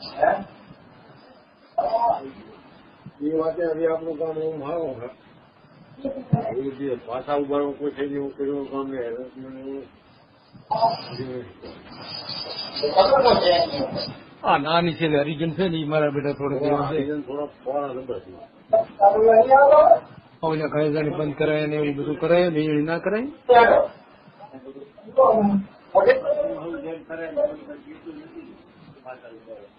એ આ બી વાત આવી આપનો કામ હું માહોગા આ એ પાસા ઉભરો કોઈ થઈ ગયો હું કર્યું ગામને એ ઓ જે તો આખો વાત એ આ નામી છે રે રીજનથી ની મારા બેટા થોડી રીજન થોડો ફોર લંબસમાં ઓલે કાયદાની બંધ કરાય ને એવું બધું કરાય બીજું ના કરાય કરો ઓલે કરાય તો કીધું નથી માતા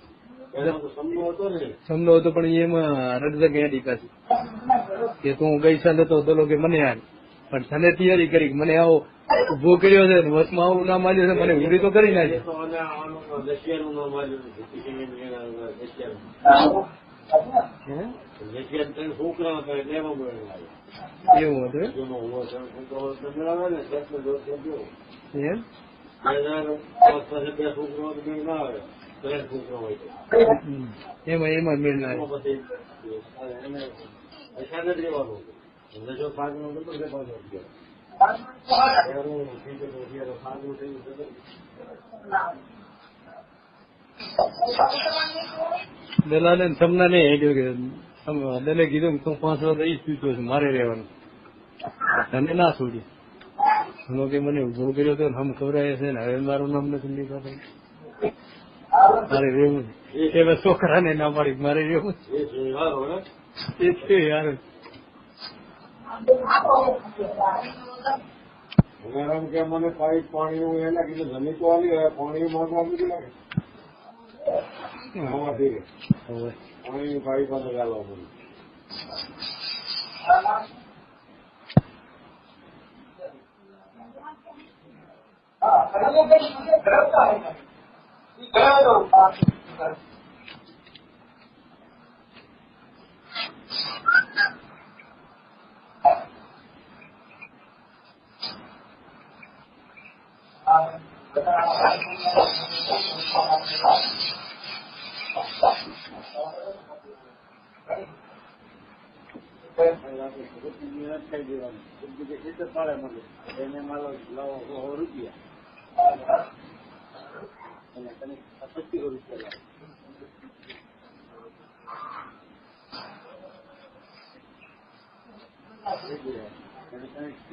સમનો હતો પણ એમાં રડઝ ગેડી પાછી કે તું ગઈ સાલ હતો તો કે મને આ પણ તને તૈયારી કરી મને આવો ઉભો કર્યો છે વચમાં આવું ના માન્યું છે મને ઊંડી તો કરી નાખી એવું હતું ఏమో ఏమో మీరు દેલાને સમના ને એ કે દેલે કીધું તું પાંચ વાર રહી ચૂક્યો છું મારે રહેવાનું તને ના છોડી હું કે મને ઉભો કર્યો તો હમ ખબર છે ને હવે મારું નામ નથી લીધા મારે રહેવું એવા છોકરાને ના પાડી મારે રહેવું એ છે યાર મેડમ કે મને પાઇપ પાણી હું એ લાગી જમી તો આવી પાણી માંગવા બીજું લાગે પાણી પાઇપ અંદર ગાલવા પડ્યું હા Pero, રૂપિયા इसलिए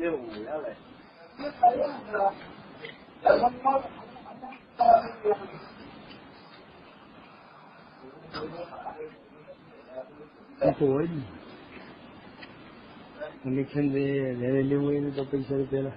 हो गया કનેક્શન લેવેલી હોય ને તો પૈસા રૂપિયા